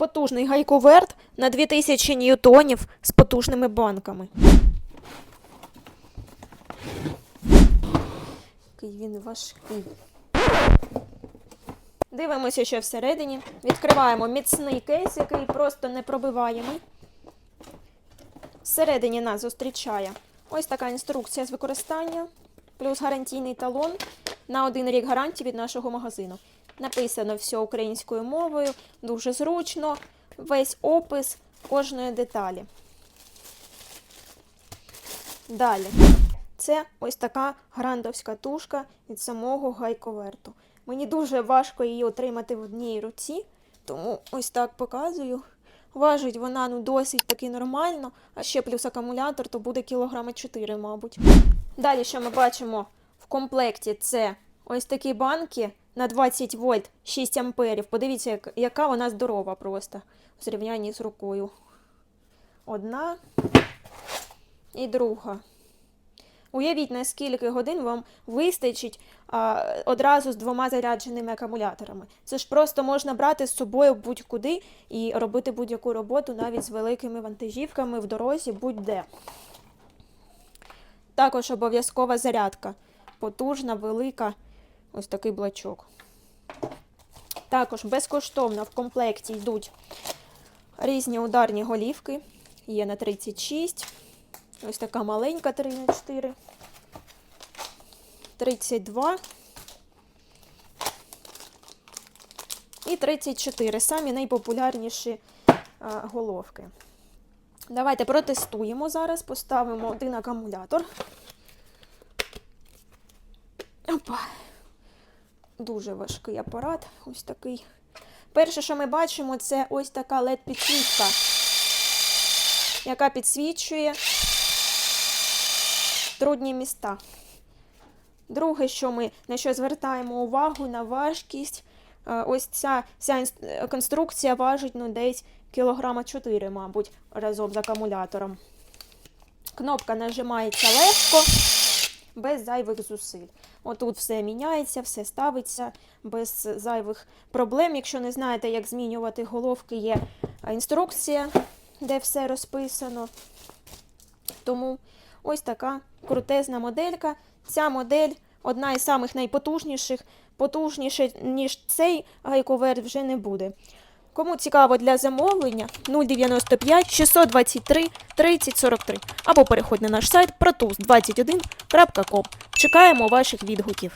Потужний гайковерт на 2000 ньютонів з потужними банками. Який він важкий. Дивимося, що всередині. Відкриваємо міцний кейс, який просто непробиваємий. Всередині нас зустрічає ось така інструкція з використання, плюс гарантійний талон на один рік гарантії від нашого магазину. Написано все українською мовою, дуже зручно, весь опис кожної деталі. Далі. Це ось така грандовська тушка від самого гайковерту. Мені дуже важко її отримати в одній руці, тому ось так показую. Важить вона ну досить таки нормально, а ще плюс акумулятор, то буде кілограми 4, мабуть. Далі, що ми бачимо в комплекті, це ось такі банки на 20 вольт 6 амперів. Подивіться, яка вона здорова просто в зрівнянні з рукою. Одна і друга. Уявіть, на скільки годин вам вистачить а, одразу з двома зарядженими акумуляторами. Це ж просто можна брати з собою будь-куди і робити будь-яку роботу навіть з великими вантажівками в дорозі, будь-де. Також обов'язкова зарядка. Потужна, велика, ось такий блочок. Також безкоштовно в комплекті йдуть різні ударні голівки. Є на 36. Ось така маленька 3 на 4. 32. І 34. Самі найпопулярніші головки. Давайте протестуємо зараз. Поставимо один акумулятор. Опа. Дуже важкий апарат. Ось такий. Перше, що ми бачимо, це ось така LED-підсвітка, яка підсвічує трудні міста. Друге, що ми на що звертаємо увагу на важкість. Е, Ось ця вся конструкція важить ну, десь кілограма 4, мабуть, разом з акумулятором. Кнопка нажимається легко, без зайвих зусиль. Отут все міняється, все ставиться без зайвих проблем. Якщо не знаєте, як змінювати головки, є інструкція, де все розписано. Тому ось така крутезна моделька. Ця модель одна із самих найпотужніших. Потужніше, ніж цей гайковер вже не буде. Кому цікаво для замовлення 095 623 3043 або переходь на наш сайт protus21.com. Чекаємо ваших відгуків.